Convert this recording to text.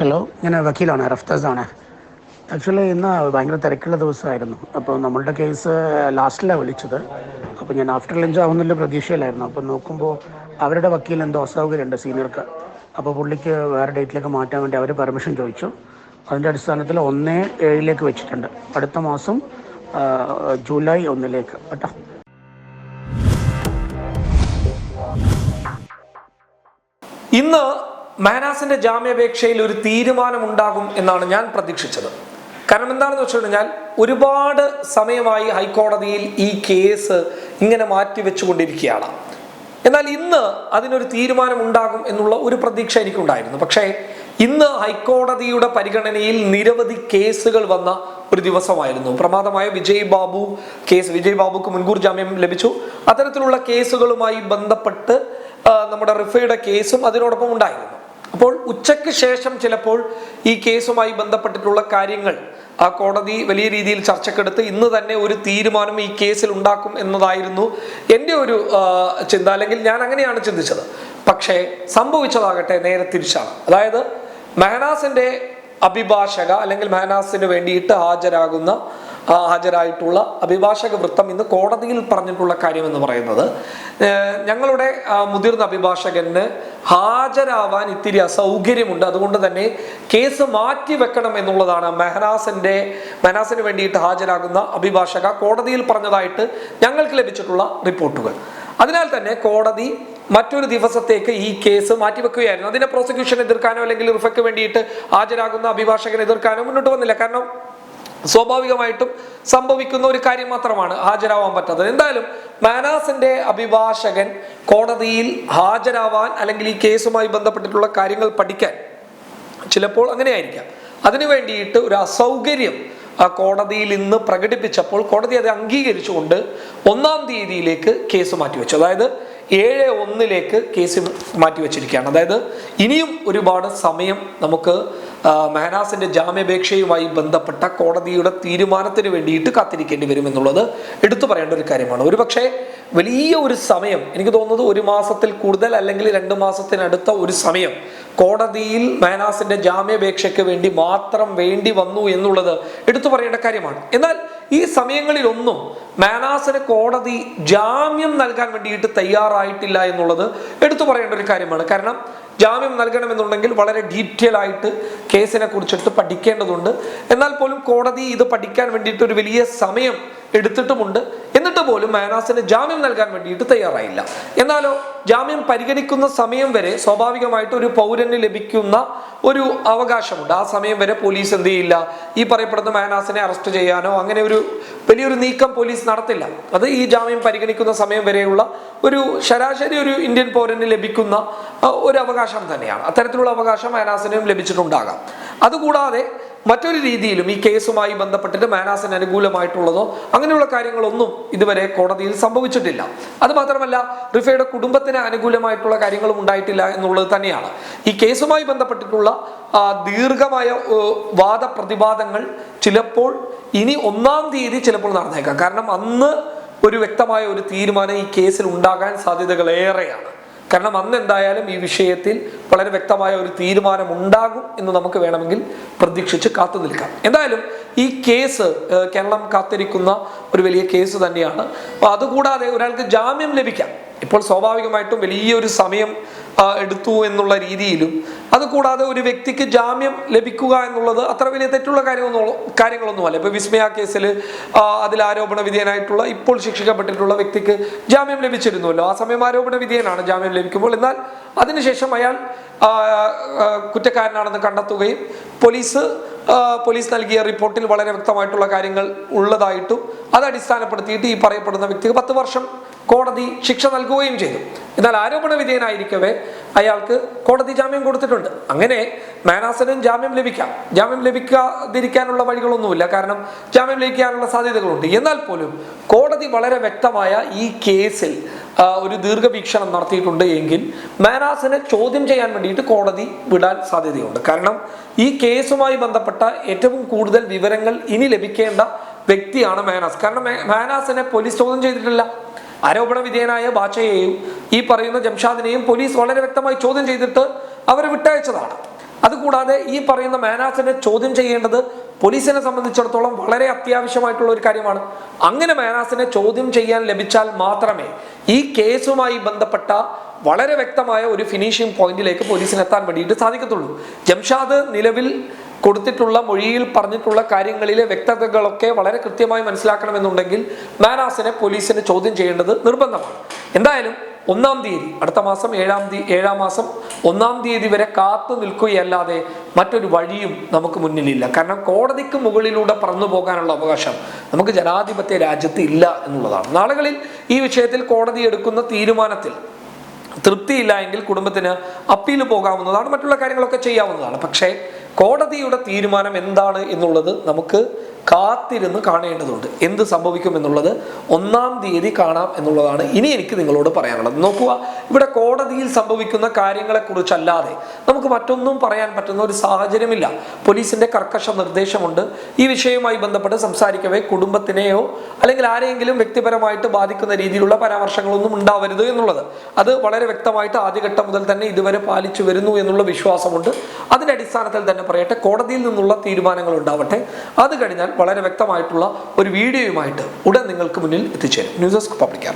Hello. ഞാൻ വക്കീലാണ് റഫ്താസാണ് actually ഇന്ന് ഭയങ്കര തിരക്കുള്ള ദിവസമായിരുന്നു. അപ്പോൾ നമ്മളുടെ കേസ് ലാസ്റ്റിലാണ് വിളിച്ചത്. അപ്പോൾ ഞാൻ ആഫ്റ്റർ ലഞ്ച് ആവുന്നില്ല പ്രതീക്ഷയിലായിരുന്നു. അപ്പോൾ നോക്കുമ്പോൾ അവരുടെ വക്കീൽ എന്തോ അസൗകര്യമുണ്ട് സീനിയർക്ക് അപ്പോൾ പുള്ളിക്ക് വേറെ ഡേറ്റിലേക്ക് മാറ്റാൻ വേണ്ടി അവർ പെർമിഷൻ ചോദിച്ചു. അതിന്റെ അടിസ്ഥാനത്തിൽ ഒന്നേ ഏഴിലേക്ക് വെച്ചിട്ടുണ്ട്. അടുത്ത മാസം ജൂലൈ ഒന്നിലേക്ക്. കേട്ടോ. ഇന്ന് മാനാസിന്റെ ജാമ്യാപേക്ഷയിൽ ഒരു തീരുമാനമുണ്ടാകും എന്നാണ് ഞാൻ പ്രതീക്ഷിച്ചത്. കാരണം എന്താണെന്ന് വെച്ച് കഴിഞ്ഞാൽ ഒരുപാട് സമയമായി ഹൈക്കോടതിയിൽ ഈ കേസ് ഇങ്ങനെ മാറ്റി വെച്ചുകൊണ്ടിരിക്കുകയാണ്. എന്നാൽ ഇന്ന് അതിനൊരു തീരുമാനമുണ്ടാകും എന്നുള്ള ഒരു പ്രതീക്ഷ എനിക്കുണ്ടായിരുന്നു. പക്ഷേ ഇന്ന് ഹൈക്കോടതിയുടെ പരിഗണനയിൽ നിരവധി കേസുകൾ വന്ന ഒരു ദിവസമായിരുന്നു. പ്രമാദമായ വിജയ് ബാബു കേസ് വിജയ് ബാബുക്ക് മുൻകൂർ ജാമ്യം ലഭിച്ചു. അത്തരത്തിലുള്ള കേസുകളുമായി ബന്ധപ്പെട്ട് നമ്മുടെ റിഫയുടെ കേസും അതിനോടൊപ്പം ഉണ്ടായിരുന്നു. അപ്പോൾ ഉച്ചയ്ക്ക് ശേഷം ചിലപ്പോൾ ഈ കേസുമായി ബന്ധപ്പെട്ടിട്ടുള്ള കാര്യങ്ങൾ ആ കോടതി വലിയ രീതിയിൽ ചർച്ചക്കെടുത്ത് ഇന്ന് തന്നെ ഒരു തീരുമാനം ഈ കേസിൽ ഉണ്ടാക്കും എന്നതായിരുന്നു എന്റെ ഒരു ചിന്ത. അല്ലെങ്കിൽ ഞാൻ അങ്ങനെയാണ് ചിന്തിച്ചത്. പക്ഷേ സംഭവിച്ചതാകട്ടെ നേരെ തിരിച്ചാണ്. അതായത് മെഹനാസിന്റെ അഭിഭാഷക അല്ലെങ്കിൽ മെഹനാസിന് വേണ്ടിയിട്ട് ഹാജരാകുന്ന ഹാജരായിട്ടുള്ള അഭിഭാഷക വൃത്തം ഇന്ന് കോടതിയിൽ പറഞ്ഞിട്ടുള്ള കാര്യം എന്ന് പറയുന്നത് ഞങ്ങളുടെ മുതിർന്ന അഭിഭാഷകന് ഹാജരാവാൻ ഇത്തിരി അസൗകര്യമുണ്ട്. അതുകൊണ്ട് തന്നെ കേസ് മാറ്റി വെക്കണം എന്നുള്ളതാണ് മെഹനാസിന്റെ മെഹനാസിന് വേണ്ടിയിട്ട് ഹാജരാകുന്ന അഭിഭാഷക കോടതിയിൽ പറഞ്ഞതായിട്ട് ഞങ്ങൾക്ക് ലഭിച്ചിട്ടുള്ള റിപ്പോർട്ടുകൾ. അതിനാൽ തന്നെ കോടതി മറ്റൊരു ദിവസത്തേക്ക് ഈ കേസ് മാറ്റിവെക്കുകയായിരുന്നു അതിനെ പ്രോസിക്യൂഷൻ എതിർക്കാനോ അല്ലെങ്കിൽ റിഫക്ക് വേണ്ടിയിട്ട് ഹാജരാകുന്ന അഭിഭാഷകനെ എതിർക്കാനോ മുന്നോട്ട് വന്നില്ല. കാരണം സ്വാഭാവികമായിട്ടും സംഭവിക്കുന്ന ഒരു കാര്യം മാത്രമാണ് ഹാജരാവാൻ പറ്റാത്തത്. എന്തായാലും മാനാസിന്റെ അഭിഭാഷകൻ കോടതിയിൽ ഹാജരാവാൻ അല്ലെങ്കിൽ ഈ കേസുമായി ബന്ധപ്പെട്ടിട്ടുള്ള കാര്യങ്ങൾ പഠിക്കാൻ ചിലപ്പോൾ അങ്ങനെയായിരിക്കാം. അതിനു വേണ്ടിയിട്ട് ഒരു അസൗകര്യം ആ കോടതിയിൽ ഇന്ന് പ്രകടിപ്പിച്ചപ്പോൾ കോടതി അത് അംഗീകരിച്ചുകൊണ്ട് ഒന്നാം തീയതിയിലേക്ക് കേസ് മാറ്റിവെച്ചു. അതായത് ഏഴ് ഒന്നിലേക്ക് കേസ് മാറ്റി മാറ്റിവെച്ചിരിക്കുകയാണ് അതായത് ഇനിയും ഒരുപാട് സമയം നമുക്ക് മെഹനാസിന്റെ ജാമ്യാപേക്ഷയുമായി ബന്ധപ്പെട്ട കോടതിയുടെ തീരുമാനത്തിന് വേണ്ടിയിട്ട് കാത്തിരിക്കേണ്ടി വരും എന്നുള്ളത് എടുത്തു പറയേണ്ട ഒരു കാര്യമാണ്. ഒരുപക്ഷെ വലിയ ഒരു സമയം എനിക്ക് തോന്നുന്നത് ഒരു മാസത്തിൽ കൂടുതൽ അല്ലെങ്കിൽ രണ്ട് മാസത്തിനടുത്ത ഒരു സമയം കോടതിയിൽ മെഹനാസിന്റെ ജാമ്യാപേക്ഷയ്ക്ക് വേണ്ടി മാത്രം വേണ്ടി വന്നു എന്നുള്ളത് എടുത്തു പറയേണ്ട കാര്യമാണ്. എന്നാൽ ഈ സമയങ്ങളിലൊന്നും മാനാസിന് കോടതി ജാമ്യം നൽകാൻ വേണ്ടിയിട്ട് തയ്യാറായിട്ടില്ല എന്നുള്ളത് എടുത്തു പറയേണ്ട ഒരു കാര്യമാണ്. കാരണം ജാമ്യം നൽകണമെന്നുണ്ടെങ്കിൽ വളരെ ഡീറ്റെയിൽ ആയിട്ട് കേസിനെ കുറിച്ചിട്ട് പഠിക്കേണ്ടതുണ്ട്. എന്നാൽ പോലും കോടതി ഇത് പഠിക്കാൻ വേണ്ടിയിട്ട് ഒരു വലിയ സമയം എടുത്തിട്ടുമുണ്ട്. എന്നിട്ട് പോലും മയനാസിന് ജാമ്യം നൽകാൻ വേണ്ടിയിട്ട് തയ്യാറായില്ല. എന്നാലോ ജാമ്യം പരിഗണിക്കുന്ന സമയം വരെ സ്വാഭാവികമായിട്ട് ഒരു പൗരന് ലഭിക്കുന്ന ഒരു അവകാശമുണ്ട്. ആ സമയം വരെ പോലീസ് എന്ത് ചെയ്യില്ല? ഈ പറയപ്പെടുന്ന മയനാസിനെ അറസ്റ്റ് ചെയ്യാനോ അങ്ങനെ ഒരു വലിയൊരു നീക്കം പോലീസ് നടത്തില്ല. അത് ഈ ജാമ്യം പരിഗണിക്കുന്ന സമയം വരെയുള്ള ഒരു ശരാശരി ഒരു ഇന്ത്യൻ പൗരന് ലഭിക്കുന്ന ഒരു അവകാശം തന്നെയാണ്. അത്തരത്തിലുള്ള അവകാശം മയനാസിനും ലഭിച്ചിട്ടുണ്ടാകാം. അതുകൂടാതെ മറ്റൊരു രീതിയിലും ഈ കേസുമായി ബന്ധപ്പെട്ടിട്ട് മാനാസിന് അനുകൂലമായിട്ടുള്ളതോ അങ്ങനെയുള്ള കാര്യങ്ങളൊന്നും ഇതുവരെ കോടതിയിൽ സംഭവിച്ചിട്ടില്ല. അത് മാത്രമല്ല റിഫയുടെ കുടുംബത്തിന് അനുകൂലമായിട്ടുള്ള കാര്യങ്ങളും ഉണ്ടായിട്ടില്ല എന്നുള്ളത് തന്നെയാണ്. ഈ കേസുമായി ബന്ധപ്പെട്ടിട്ടുള്ള ദീർഘമായ വാദപ്രതിവാദങ്ങൾ ചിലപ്പോൾ ഇനി ഒന്നാം തീയതി ചിലപ്പോൾ നടന്നേക്കാം. കാരണം അന്ന് ഒരു വ്യക്തമായ ഒരു തീരുമാനം ഈ കേസിൽ ഉണ്ടാകാൻ സാധ്യതകൾ ഏറെയാണ്. കാരണം അന്ന് എന്തായാലും ഈ വിഷയത്തിൽ വളരെ വ്യക്തമായ ഒരു തീരുമാനം ഉണ്ടാകും എന്ന് നമുക്ക് വേണമെങ്കിൽ പ്രതീക്ഷിച്ച് കാത്തു നിൽക്കാം. എന്തായാലും ഈ കേസ് കേരളം കാത്തിരിക്കുന്ന ഒരു വലിയ കേസ് തന്നെയാണ്. അപ്പോൾ അതുകൂടാതെ ഒരാൾക്ക് ജാമ്യം ലഭിക്കാം. ഇപ്പോൾ സ്വാഭാവികമായിട്ടും വലിയൊരു സമയം എടുത്തു എന്നുള്ള രീതിയിലും അതുകൂടാതെ ഒരു വ്യക്തിക്ക് ജാമ്യം ലഭിക്കുക എന്നുള്ളത് അത്ര വലിയ തെറ്റുള്ള കാര്യമൊന്നും കാര്യങ്ങളൊന്നുമല്ല ഇപ്പൊ വിസ്മയ കേസിൽ അതിൽ ആരോപണ വിധേയനായിട്ടുള്ള ഇപ്പോൾ ശിക്ഷിക്കപ്പെട്ടിട്ടുള്ള വ്യക്തിക്ക് ജാമ്യം ലഭിച്ചിരുന്നുവല്ലോ. ആ സമയം ആരോപണ വിധേയനാണ് ജാമ്യം ലഭിക്കുമ്പോൾ. എന്നാൽ അതിനുശേഷം അയാൾ കുറ്റക്കാരനാണെന്ന് കണ്ടെത്തുകയും പോലീസ് പോലീസ് നൽകിയ റിപ്പോർട്ടിൽ വളരെ വ്യക്തമായിട്ടുള്ള കാര്യങ്ങൾ ഉള്ളതായിട്ടും അത് അടിസ്ഥാനപ്പെടുത്തിയിട്ട് ഈ പറയപ്പെടുന്ന വ്യക്തിക്ക് പത്ത് വർഷം കോടതി ശിക്ഷ നൽകുകയും ചെയ്തു. എന്നാൽ ആരോപണ വിധേയനായിരിക്കവേ അയാൾക്ക് കോടതി ജാമ്യം കൊടുത്തിട്ടുണ്ട്. അങ്ങനെ മാനാസനും ജാമ്യം ലഭിക്കാം. ജാമ്യം ലഭിക്കാതിരിക്കാനുള്ള വഴികളൊന്നുമില്ല. കാരണം ജാമ്യം ലഭിക്കാനുള്ള സാധ്യതകളുണ്ട്. എന്നാൽ പോലും കോടതി വളരെ വ്യക്തമായ ഈ കേസിൽ ഒരു ദീർഘവീക്ഷണം നടത്തിയിട്ടുണ്ട് എങ്കിൽ മാനാസിനെ ചോദ്യം ചെയ്യാൻ വേണ്ടിയിട്ട് കോടതി വിടാൻ സാധ്യതയുണ്ട്. കാരണം ഈ കേസുമായി ബന്ധപ്പെട്ട ഏറ്റവും കൂടുതൽ വിവരങ്ങൾ ഇനി ലഭിക്കേണ്ട വ്യക്തിയാണ് മാനാസ്. കാരണം മാനാസിനെ പോലീസ് ചോദ്യം ചെയ്തിട്ടില്ല. ആരോപണ വിധേയനായ ബാച്ചയെയും ഈ പറയുന്ന ജംഷാദിനെയും പോലീസ് വളരെ വ്യക്തമായി ചോദ്യം ചെയ്തിട്ട് അവരെ വിട്ടയച്ചതാണ്. അതുകൂടാതെ ഈ പറയുന്ന മാനാസിനെ ചോദ്യം ചെയ്യേണ്ടത് പോലീസിനെ സംബന്ധിച്ചിടത്തോളം വളരെ അത്യാവശ്യമായിട്ടുള്ള ഒരു കാര്യമാണ്. അങ്ങനെ മാനാസിനെ ചോദ്യം ചെയ്യാൻ ലഭിച്ചാൽ മാത്രമേ ഈ കേസുമായി ബന്ധപ്പെട്ട വളരെ വ്യക്തമായ ഒരു ഫിനിഷിംഗ് പോയിന്റിലേക്ക് പോലീസിന് എത്താൻ വേണ്ടിയിട്ട് സാധിക്കത്തുള്ളൂ. ജംഷാദ് നിലവിൽ കൊടുത്തിട്ടുള്ള മൊഴിയിൽ പറഞ്ഞിട്ടുള്ള കാര്യങ്ങളിലെ വ്യക്തതകളൊക്കെ വളരെ കൃത്യമായി മനസ്സിലാക്കണമെന്നുണ്ടെങ്കിൽ മാനാസിനെ പോലീസിന് ചോദ്യം ചെയ്യേണ്ടത് നിർബന്ധമാണ്. എന്തായാലും ഒന്നാം തീയതി അടുത്ത മാസം ഏഴാം തീയതി ഏഴാം മാസം ഒന്നാം തീയതി വരെ കാത്തു നിൽക്കുകയല്ലാതെ മറ്റൊരു വഴിയും നമുക്ക് മുന്നിലില്ല. കാരണം കോടതിക്ക് മുകളിലൂടെ പറന്നു പോകാനുള്ള അവകാശം നമുക്ക് ജനാധിപത്യ രാജ്യത്ത് ഇല്ല എന്നുള്ളതാണ്. നാളുകളിൽ ഈ വിഷയത്തിൽ കോടതി എടുക്കുന്ന തീരുമാനത്തിൽ തൃപ്തിയില്ല എങ്കിൽ കുടുംബത്തിന് അപ്പീൽ പോകാവുന്നതാണ് മറ്റുള്ള കാര്യങ്ങളൊക്കെ ചെയ്യാവുന്നതാണ്. പക്ഷേ കോടതിയുടെ തീരുമാനം എന്താണ് എന്നുള്ളത് നമുക്ക് കാത്തിരുന്ന് കാണേണ്ടതുണ്ട്. എന്ത് സംഭവിക്കും എന്നുള്ളത് ഒന്നാം തീയതി കാണാം എന്നുള്ളതാണ് ഇനി എനിക്ക് നിങ്ങളോട് പറയാനുള്ളത്. നോക്കുക ഇവിടെ കോടതിയിൽ സംഭവിക്കുന്ന കാര്യങ്ങളെക്കുറിച്ചല്ലാതെ നമുക്ക് മറ്റൊന്നും പറയാൻ പറ്റുന്ന ഒരു സാഹചര്യമില്ല. പോലീസിന്റെ കർക്കശ നിർദ്ദേശമുണ്ട്. ഈ വിഷയവുമായി ബന്ധപ്പെട്ട് സംസാരിക്കവേ കുടുംബത്തിനെയോ അല്ലെങ്കിൽ ആരെയെങ്കിലും വ്യക്തിപരമായിട്ട് ബാധിക്കുന്ന രീതിയിലുള്ള പരാമർശങ്ങളൊന്നും ഉണ്ടാവരുത് എന്നുള്ളത്. അത് വളരെ വ്യക്തമായിട്ട് ആദ്യഘട്ടം മുതൽ തന്നെ ഇതുവരെ പാലിച്ചു വരുന്നു എന്നുള്ള വിശ്വാസമുണ്ട്. അതിന്റെ അടിസ്ഥാനത്തിൽ തന്നെ പറയട്ടെ കോടതിയിൽ നിന്നുള്ള തീരുമാനങ്ങൾ ഉണ്ടാവട്ടെ. അത് കഴിഞ്ഞാൽ വളരെ വ്യക്തമായിട്ടുള്ള ഒരു വീഡിയോയുമായിട്ട് ഉടൻ നിങ്ങൾക്ക് മുന്നിൽ എത്തിച്ചേരും. News desk public